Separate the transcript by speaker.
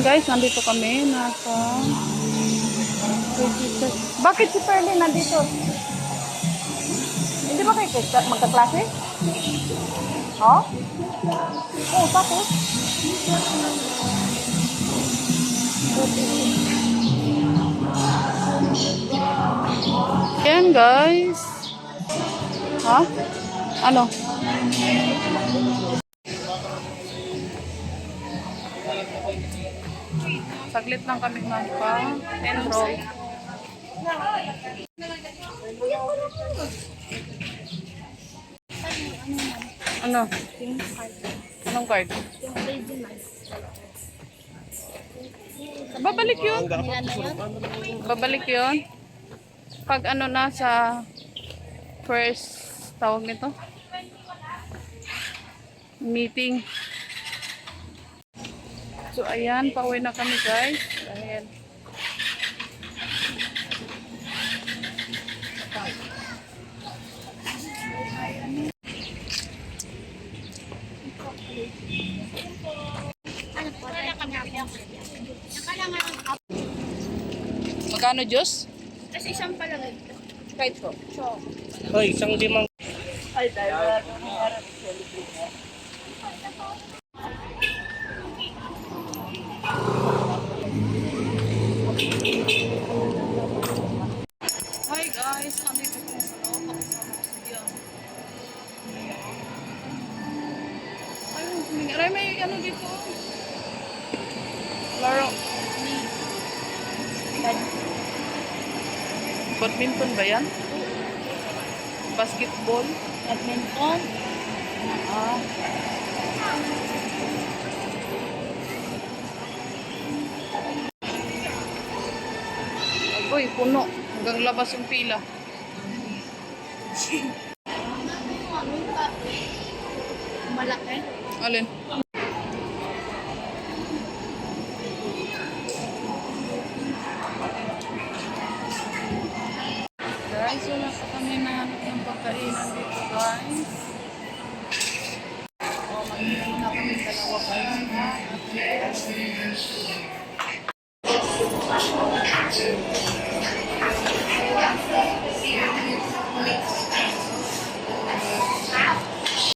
Speaker 1: Ayan guys, nandito kami. Nasa... Bakit si Perlin nandito? Hindi ba kayo kay- magkaklase? Ha? Oo, tapos? Ayan guys. Ha? Ano? Saglit lang kami magpa enroll. Ano? Anong card? Babalik yun. Babalik yun. Pag ano na sa first tawag nito? Meeting. So, ayan, pauwi na kami guys. Dahil Magkano Diyos?
Speaker 2: Tapos isang palagay.
Speaker 1: Kahit ko.
Speaker 3: Hoy, isang limang
Speaker 1: Ay, dahil. Aray, may ano dito. Laro. Badminton ba yan? Basketball?
Speaker 2: Badminton.
Speaker 1: Ah. Agoy, puno. Hanggang labas yung pila.
Speaker 2: Malaki.
Speaker 1: Alin? Guys, wala pa kami nahanap ng pagkainan dito guys.